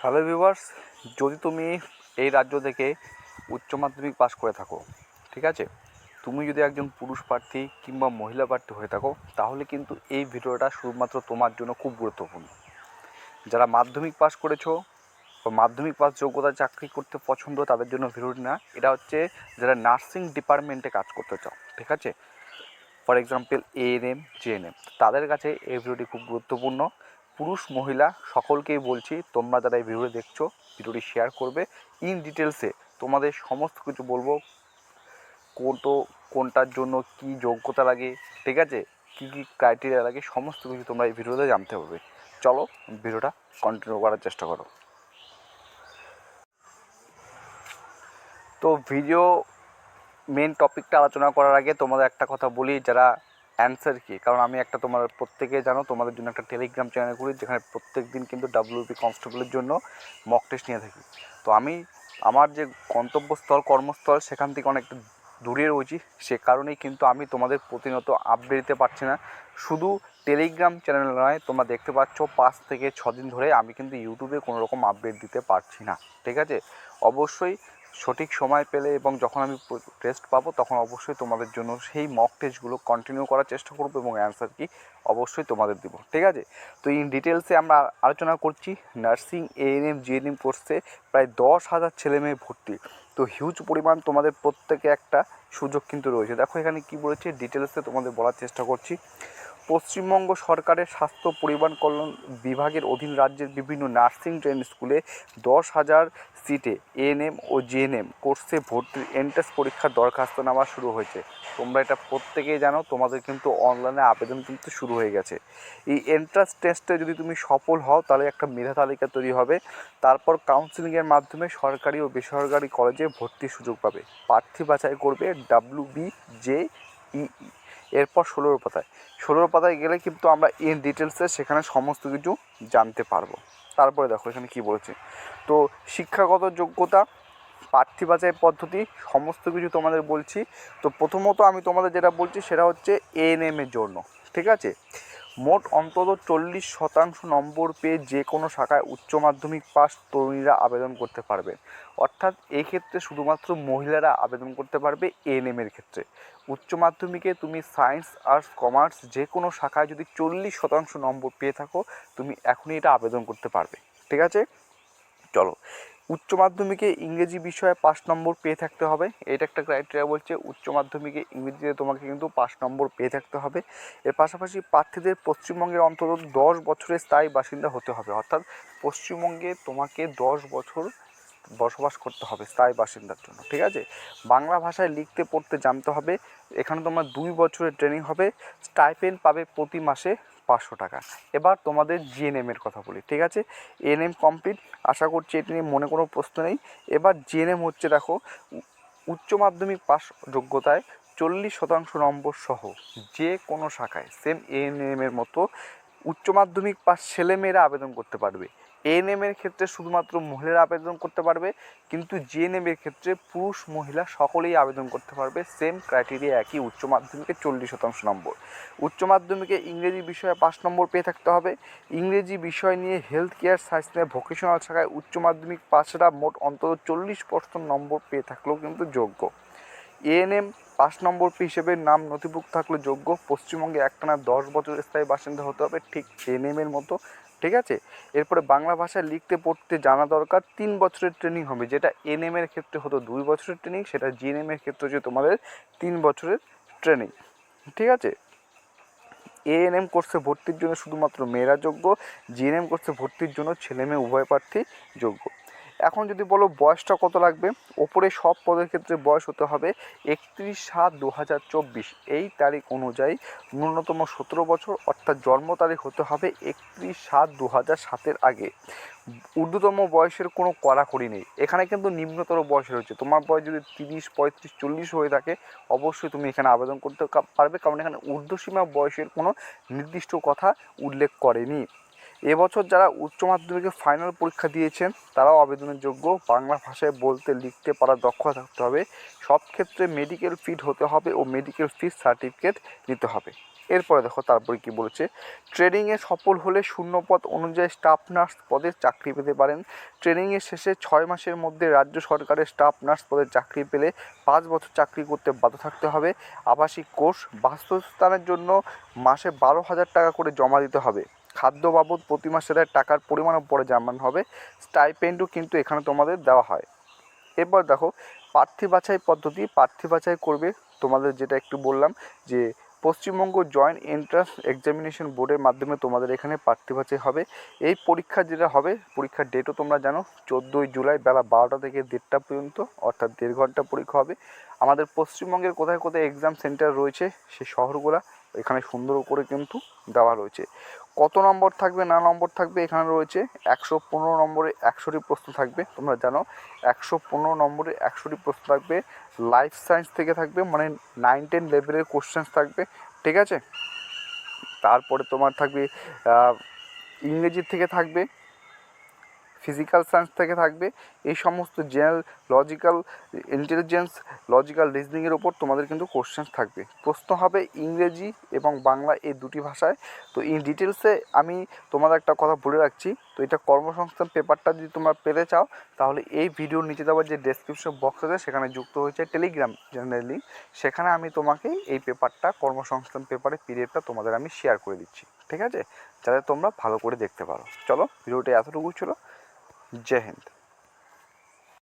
Hello viewers যদি তুমি এই রাজ্য থেকে উচ্চ মাধ্যমিক পাস করে থাকো, ঠিক আছে? তুমি যদি একজন পুরুষ প্রার্থী কিংবা মহিলা প্রার্থী হয়ে থাকো, তাহলে কিন্তু এই ভিডিওটা শুধুমাত্র তোমার জন্য খুব গুরুত্বপূর্ণ। যারা মাধ্যমিক পাস করেছ বা মাধ্যমিক পাস যোগ্যতা চাকরি করতে পছন্দ তাদের জন্য ভিডিওটি না, এটা হচ্ছে যারা নার্সিং ডিপার্টমেন্টে কাজ করতে চাও, ঠিক আছে? ফর এক্সাম্পল এএনএম জেএনএম তাদের কাছে এই ভিডিওটি খুব গুরুত্বপূর্ণ। পুরুষ, মহিলা সকলকেই বলছি, তোমরা যারা এই ভিডিও দেখছ, ভিডিওটি শেয়ার করবে। ইন ডিটেলসে তোমাদের সমস্ত কিছু বলব। কোনটো কোনটার জন্য কি যোগ্যতা লাগে, ঠিক আছে? কী কী ক্রাইটেরিয়া লাগে, সমস্ত কিছু তোমরা এই ভিডিওতে জানতে পারবে। চলো, ভিডিওটা কন্টিনিউ করার চেষ্টা করো। তো ভিডিও মেন টপিকটা আলোচনা করার আগে তোমাদের একটা কথা বলি, যারা অ্যান্সার কি? কারণ আমি একটা তোমার প্রত্যেকে জানো, তোমাদের জন্য একটা টেলিগ্রাম চ্যানেল করি যেখানে প্রত্যেক দিন কিন্তু ডাব্লিউপি কনস্টেবলের জন্য মক টেস্ট নিয়ে থাকি। তো আমি আমার যে গন্তব্যস্থল, কর্মস্থল, সেখান থেকে অনেকটা দূরে রয়েছি। সে কারণেই কিন্তু আমি তোমাদের প্রতিনিয়ত আপডেট দিতে পারছি না। শুধু টেলিগ্রাম চ্যানেল নয়, তোমরা দেখতে পাচ্ছ পাঁচ থেকে ছ দিন ধরে আমি কিন্তু ইউটিউবে কোনো রকম আপডেট দিতে পারছি না। ঠিক আছে? অবশ্যই সঠিক সময় পেলে এবং যখন আমি টেস্ট পাবো তখন অবশ্যই তোমাদের জন্য সেই মক টেস্টগুলো কন্টিনিউ করার চেষ্টা করব এবং অ্যান্সার কি অবশ্যই তোমাদের দিব, ঠিক আছে? তো ইন ডিটেলসে আমরা আলোচনা করছি নার্সিং এএনএম জিএনএম কোর্সে প্রায় দশ হাজার ছেলে মেয়ে ভর্তি। তো হিউজ পরিমাণ তোমাদের প্রত্যেকে একটা সুযোগ কিন্তু রয়েছে। দেখো এখানে কি বলেছে ডিটেলসে তোমাদের বলার চেষ্টা করছি। পশ্চিমবঙ্গ সরকারের স্বাস্থ্য পরিবার কল্যাণ বিভাগের অধীন রাজ্যের বিভিন্ন নার্সিং ট্রেন স্কুলে দশ হাজার সিটে এএনএম ও জিএনএম কোর্সে ভর্তির এন্ট্রান্স পরীক্ষার দরখাস্ত নেওয়া শুরু হয়েছে। তোমরা এটা প্রত্যেকেই জানো, তোমাদের কিন্তু অনলাইনে আবেদন কিন্তু শুরু হয়ে গেছে। এই এন্ট্রান্স টেস্টে যদি তুমি সফল হও, তাহলে একটা মেধা তালিকা তৈরি হবে। তারপর কাউন্সিলিংয়ের মাধ্যমে সরকারি ও বেসরকারি কলেজে ভর্তির সুযোগ পাবে। প্রার্থী বাছাই করবে ডাব্লিউ বি জে ই এরপর ষোলোর পাতায়। ষোলোর পাতায় গেলে কিন্তু আমরা ইন ডিটেলসে সেখানে সমস্ত কিছু জানতে পারব। তারপরে দেখো এখানে কি বলেছে। তো শিক্ষাগত যোগ্যতা প্রার্থী বাছাই পদ্ধতি, সমস্ত কিছু তোমাদের বলছি। তো প্রথমত আমি তোমাদের যেটা বলছি সেটা হচ্ছে এএনএমের জন্য। ঠিক আছে? মোট অন্তত চল্লিশ শতাংশ নম্বর পেয়ে যে কোনো শাখায় উচ্চ মাধ্যমিক পাস তরুণীরা আবেদন করতে পারবে। অর্থাৎ এই ক্ষেত্রে শুধুমাত্র মহিলারা আবেদন করতে পারবে এএনএম এর ক্ষেত্রে। উচ্চ মাধ্যমিকে তুমি সায়েন্স, আর্টস, কমার্স যে কোনো শাখায় যদি চল্লিশ শতাংশ নম্বর পেয়ে থাকো, তুমি এখনই এটা আবেদন করতে পারবে। ঠিক আছে? চলো। উচ্চ মাধ্যমিকে ইংরেজি বিষয়ে পাঁচ নম্বর পেয়ে থাকতে হবে। এটা একটা ক্রাইটেরিয়া বলছে, উচ্চ মাধ্যমিকে ইংরেজিতে তোমাকে কিন্তু পাঁচ নম্বর পেয়ে থাকতে হবে। এর পাশাপাশি প্রার্থীদের পশ্চিমবঙ্গের অন্তত দশ বছরের স্থায়ী বাসিন্দা হতে হবে। অর্থাৎ পশ্চিমবঙ্গে তোমাকে দশ বছর বসবাস করতে হবে স্থায়ী বাসিন্দার জন্য, ঠিক আছে? বাংলা ভাষায় লিখতে, পড়তে জানতে হবে। এখানে তোমার দুই বছরের ট্রেনিং হবে। স্টাইপেন্ড পাবে প্রতি মাসে পাঁচশো টাকা। এবার তোমাদের জিএনএমের কথা বলি, ঠিক আছে? এনএম কমপ্লিট আশা করছি এটি নিয়ে মনে কোনো প্রশ্ন নেই। এবার জিএনএম হচ্ছে দেখো, উচ্চ মাধ্যমিক পাস যোগ্যতায় চল্লিশ শতাংশ নম্বর সহ যে কোনো শাখায় সেম এএনএমের মতো উচ্চ মাধ্যমিক পাস ছেলেমেয়েরা আবেদন করতে পারবে। এএনএম এর ক্ষেত্রে শুধুমাত্র মহিলারা আবেদন করতে পারবে, কিন্তু জিএনএম এর ক্ষেত্রে পুরুষ, মহিলা সকলেই আবেদন করতে পারবে। সেম ক্রাইটেরিয়া একই উচ্চ মাধ্যমিকে চল্লিশ শতাংশ নম্বর। উচ্চ মাধ্যমিকে ইংরেজি বিষয়ে পাঁচ নম্বর পেয়ে থাকতে হবে। ইংরেজি বিষয় নিয়ে হেলথ কেয়ার সায়েন্স নিয়ে ভোকেশনাল শাখায় উচ্চ মাধ্যমিক পাশরা মোট অন্তত চল্লিশ পার্সেন্ট নম্বর পেয়ে থাকলেও কিন্তু যোগ্য। এএনএম পাঁচ নম্বর হিসেবে নাম নথিভুক্ত থাকলে যোগ্য। পশ্চিমবঙ্গে একটানা দশ বছরের স্থায়ী বাসিন্দা হতে হবে, ঠিক এএনএম এর মতো, ঠিক আছে? এরপরে বাংলা ভাষায় লিখতে, পড়তে জানা দরকার, তিন বছরের ট্রেনিং হবে, যেটা এনএম এর ক্ষেত্রে হতো দুই বছরের ট্রেনিং সেটা জিএনএম এর ক্ষেত্রে হচ্ছে তোমাদের তিন বছরের ট্রেনিং ঠিক আছে? এএনএম কোর্সে ভর্তির জন্য শুধুমাত্র মেয়েরা যোগ্য জিএনএম কোর্সে ভর্তির জন্য ছেলে মেয়ে উভয় প্রার্থী যোগ্য। এখন যদি বলো বয়সটা কত লাগবে, ওপরে সব পদের ক্ষেত্রে বয়স হতে হবে একত্রিশ সাত দু এই তারিখ অনুযায়ী ন্যূনতম সতেরো বছর, অর্থাৎ জন্ম তারিখ হতে হবে একত্রিশ সাত দু সাতের আগে। ঊর্ধ্বতম বয়সের কোনো কড়াকড়ি নেই। এখানে কিন্তু নিম্নতর বয়স রয়েছে। তোমার বয়স যদি তিরিশ, পঁয়ত্রিশ, চল্লিশ হয়ে থাকে, অবশ্যই তুমি এখানে আবেদন করতে পারবে। কারণ এখানে ঊর্ধ্বসীমা বয়সের কোনো নির্দিষ্ট কথা উল্লেখ করেনি। এবছর যারা উচ্চ মাধ্যমিকে ফাইনাল পরীক্ষা দিয়েছেন, তারাও আবেদনের যোগ্য। বাংলা ভাষায় বলতে, লিখতে পারার দক্ষতা থাকতে হবে। সব ক্ষেত্রে মেডিকেল ফিট হতে হবে ও মেডিকেল ফিস সার্টিফিকেট নিতে হবে। এরপরে দেখো তারপরে কি বলেছে। ট্রেনিংয়ে সফল হলে শূন্য পদ অনুযায়ী স্টাফ নার্স পদে চাকরি পেতে পারেন। ট্রেনিংয়ের শেষে ছয় মাসের মধ্যে রাজ্য সরকারের স্টাফ নার্স পদে চাকরি পেলে পাঁচ বছর চাকরি করতে বাধ্য থাকতে হবে। আবাসিক কোর্স বাস্তুস্থানের জন্য মাসে বারো হাজার টাকা করে জমা দিতে হবে। খাদ্য বাবদ প্রতি মাসে দেয়, টাকার পরিমাণও পরে জানানো হবে। স্টাইপেন্ডও কিন্তু এখানে তোমাদের দেওয়া হয়। এরপর দেখো, প্রার্থী বাছাই পদ্ধতি, প্রার্থী বাছাই করবে তোমাদের যেটা একটু বললাম, যে পশ্চিমবঙ্গ জয়েন্ট এন্ট্রান্স এক্সামিনেশন বোর্ডের মাধ্যমে তোমাদের এখানে প্রার্থী বাছাই হবে। এই পরীক্ষা যেটা হবে, পরীক্ষার ডেটও তোমরা জানো, চোদ্দোই জুলাই বেলা বারোটা থেকে দেড়টা পর্যন্ত, অর্থাৎ দেড় ঘণ্টা পরীক্ষা হবে। আমাদের পশ্চিমবঙ্গের কোথায় কোথায় এক্সাম সেন্টার রয়েছে সেই শহরগুলো এখানে সুন্দর করে কিন্তু দেওয়া রয়েছে। কত নম্বর থাকবে, না নম্বর থাকবে, এখানে রয়েছে একশো পনেরো নম্বরে একশোটি প্রশ্ন থাকবে। তোমরা জানো, একশো পনেরো নম্বরে একশোটি প্রশ্ন থাকবে। লাইফ সায়েন্স থেকে থাকবে মানে নাইন টেন লেভেলের কোশ্চেন্স থাকবে, ঠিক আছে? তারপরে তোমার থাকবে ইংরেজি থেকে থাকবে ফিজিক্যাল সায়েন্স থেকে থাকবে এই সমস্ত জেনারেল লজিক্যাল ইন্টেলিজেন্স লজিক্যাল রিজনিংয়ের ওপর তোমাদের কিন্তু কোশ্চেন্স থাকবে। প্রশ্ন হবে ইংরেজি এবং বাংলা এই দুটি ভাষায়। তো ইন ডিটেলসে আমি তোমাদের একটা কথা বলে রাখছি। তো এটা কর্মসংস্থান পেপারটা যদি তোমরা পেতে চাও, তাহলে এই ভিডিওর নিচে দেওয়ার যে ডেসক্রিপশন বক্স আছে, সেখানে যুক্ত হয়েছে টেলিগ্রাম লিঙ্ক সেখানে আমি তোমাকে এই পেপারটা কর্মসংস্থান পেপারের পিডিএফটা তোমাদের আমি শেয়ার করে দিচ্ছি। ঠিক আছে? যাতে তোমরা ভালো করে দেখতে পারো। চলো ভিডিওটা এতটুকু ছিল। জয় হিন্দ।